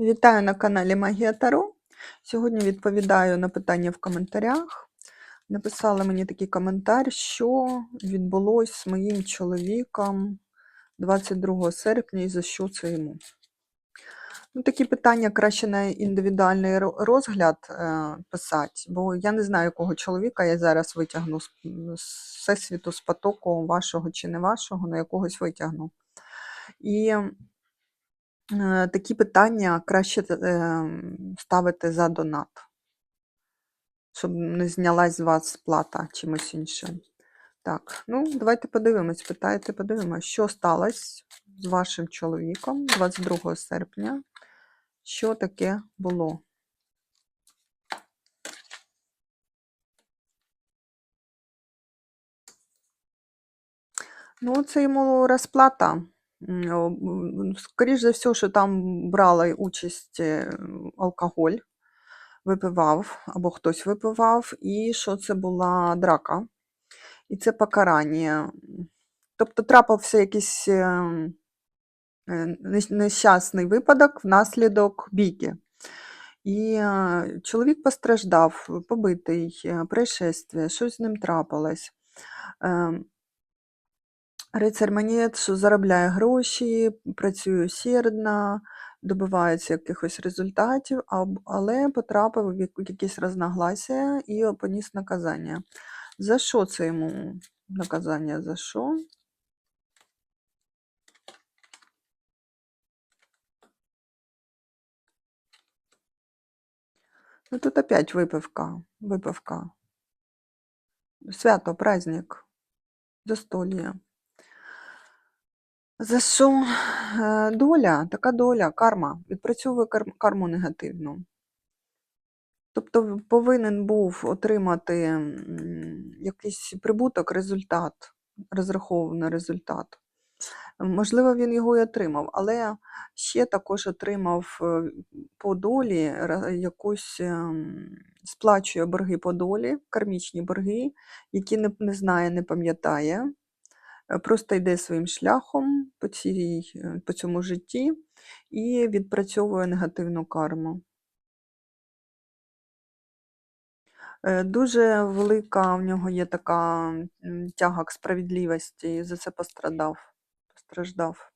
Вітаю на каналі Магія Таро. Сьогодні відповідаю на питання в коментарях. Написали мені такий коментар, що відбулось з моїм чоловіком 22 серпня і за що це йому. Ну, Такі питання краще на індивідуальний розгляд е, писати, бо я не знаю, якого чоловіка я зараз витягну з, всесвіту, з потоку вашого чи не вашого, на якогось витягну. І Такі питання краще ем, ставити за донат, щоб не знялась з вас плата чимось іншим. Так, ну давайте подивимось. Питаєте, подивимось, що сталося з вашим чоловіком 22 серпня. Що таке було? Ну, це йому розплата. М, о, м, Скоріш за все, що там брала участь е, алкоголь, випивав, або хтось випивав, і що це була драка. І це покарання. Тобто трапився якийсь ем, е, нещ- нещасний випадок внаслідок бійки. І е, чоловік постраждав, побитий, е, щось з ним трапилось. Рицар що заробляє гроші, працює усердно, добивається якихось результатів, але потрапив в якісь розногласія і поніс наказання. За що це йому наказання? За що? Ну тут опять випивка. Випивка. Свято, праздник, застолье. За що? Е, Доля, така доля, карма. Відпрацьовує карму негативну. Тобто повинен був отримати якийсь прибуток, результат, розрахований результат. Можливо, він його і отримав, але ще також отримав е, по долі якусь ем, сплачує борги по долі, кармічні борги, які не, знає, не пам'ятає, е, просто йде своїм шляхом по, цій, е, по цьому житті і відпрацьовує негативну карму. Е, Дуже велика в нього є така тяга к справедливості, за це пострадав, постраждав.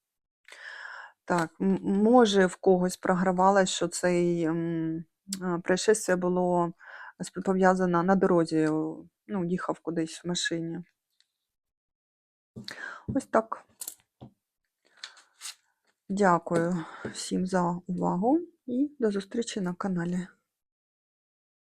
Так, може в когось програвалось, що а, происшествие було пов'язано на дорозі, ну, їхав кудись в машині. Ось так. Дякую всім за увагу і до зустрічі на каналі.